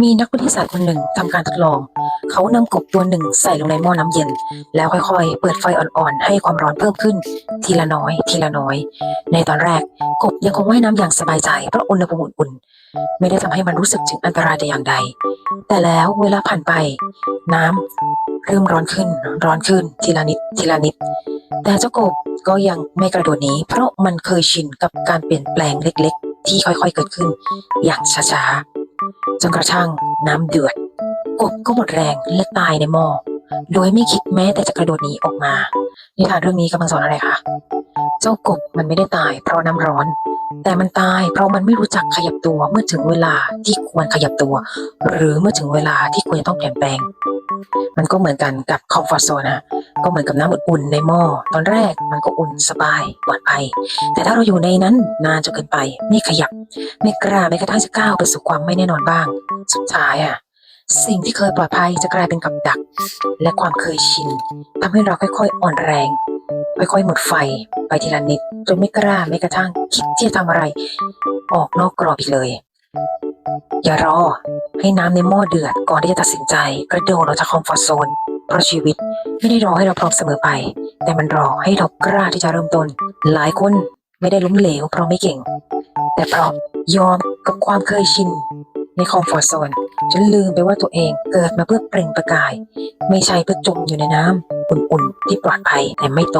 มีนักวิทยาศาสตร์คนหนึ่งทำการทดลอง เขานำกบตัวหนึ่งใส่ลงในหม้อน้ำเย็น แล้วค่อยๆ เปิดไฟอ่อนๆ ให้ความร้อนเพิ่มขึ้น ทีละน้อย ทีละน้อย ในตอนแรกกบยังคงว่ายน้ำอย่างสบายใจเพราะอุณหภูมิอุ่นๆไม่ได้ทำให้มันรู้สึกถึงอันตรายแต่อย่างใด แต่แล้วเวลาผ่านไป น้ำเริ่มร้อนขึ้น ร้อนขึ้น ทีละนิด ทีละนิด แต่เจ้ากบก็ยังไม่กระโดดหนีเพราะมันเคยชินกับการเปลี่ยนแปลงเล็ก ๆ ที่ค่อยๆเกิดขึ้น อย่างช้าๆ จนกระทั่งน้ำเดือด กบก็หมดแรงและตายในหม้อโดยไม่คิดแม้แต่จะกระโดดหนีออกมานิทานเรื่องนี้กำลังสอนอะไรคะเจ้ากบมันไม่ได้ตายเพราะน้ำร้อน แต่มันตายเพราะมันไม่รู้จักขยับตัวเมื่อถึงเวลาที่ควรขยับตัว หรือเมื่อถึงเวลาที่ควรจะต้องเปลี่ยนแปลง มันก็เหมือนกันกับคอมฟอร์ z โซนนะก็เหมือนกับน้ำอุ่นๆในหม้อตอนแรกมันก็อุ่นสบายปลอดภัย แต่ถ้าเราอยู่ในนั้นนานจนเกินไปไม่ขยับ ไม่กล้าไม่กระทั่งจะก้าวไปสู่ความไม่แน่นอนบ้าง สุดท้ายอะสิ่งที่เคยปลอดภัยจะกลายเป็นกับดัก และความเคยชินทำให้เราค่อยๆอ่อนแรงค่อยๆหมดไฟไปทีละนิดจนไม่กล้าไม่กระทั่งคิดที่จะทำอะไร ออกนอกกรอบอีกเลย อย่ารอ ให้น้ำในหม้อเดือดก่อนที่จะตัดสินใจกระโดดออกจากคอมฟอร์ทโซน เพราะชีวิตไม่ได้รอให้เราพร้อมเสมอไป แต่มันรอให้เรากล้าที่จะเริ่มต้น หลายคนไม่ได้ล้มเหลวเพราะไม่เก่ง แต่เพราะยอมกับความเคยชินในคอมฟอร์ทโซนจนลืมไปว่าตัวเองเกิดมาเพื่อเปล่งประกาย ไม่ใช่เพื่อจมอยู่ในน้ำอุ่นๆที่ปลอดภัยแต่ไม่โต